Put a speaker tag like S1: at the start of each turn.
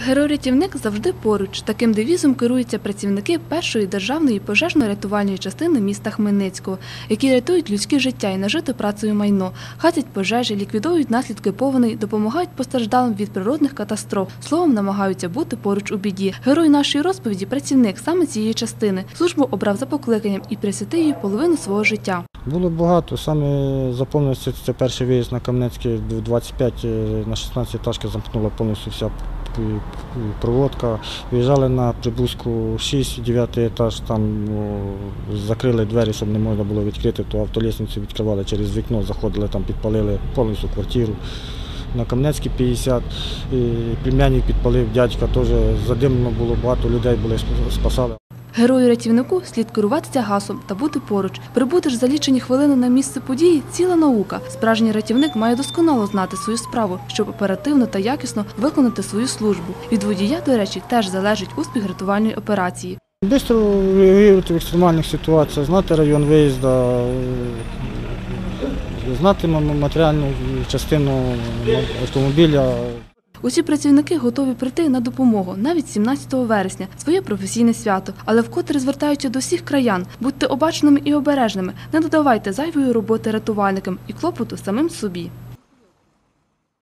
S1: Герой-рятівник завжди поруч. Таким девізом керуються працівники першої державної пожежно-рятувальної частини міста Хмельницького, які рятують людське життя і нажити працею майно, гасять пожежі, ліквідують наслідки повеней, допомагають постраждалим від природних катастроф. Словом, намагаються бути поруч у біді. Герой нашої розповіді працівник саме цієї частини. Службу обрав за покликанням і присвятив їй половину свого життя.
S2: Було багато. Саме запомнився це перший виїзд на Кам'янецький 25 е, на 16 етажки замкнула повністю вся проводка. Виїжджали на приблизку 6-9 етаж, там о, закрили двері, щоб не можна було відкрити, то автолісницю відкривали через вікно, заходили, там підпалили повністю квартиру. На Кам'янецькій 50, і племянник підпалив, дядька теж задимно було, багато людей були, спасали.
S1: Герою-рятівнику слід керуватися гасом та бути поруч. Прибути ж за лічені хвилини на місце події ціла наука. Справжній рятівник має досконало знати свою справу, щоб оперативно та якісно виконати свою службу. Від водія, до речі, теж залежить успіх рятувальної операції.
S2: Бистро реагувати в екстремальних ситуаціях, знати район виїзду, знати матеріальну частину автомобіля.
S1: Усі працівники готові прийти на допомогу навіть 17 вересня, своє професійне свято. Але вкотре звертаються до всіх краян. Будьте обачними і обережними. Не додавайте зайвої роботи рятувальникам і клопоту самим собі.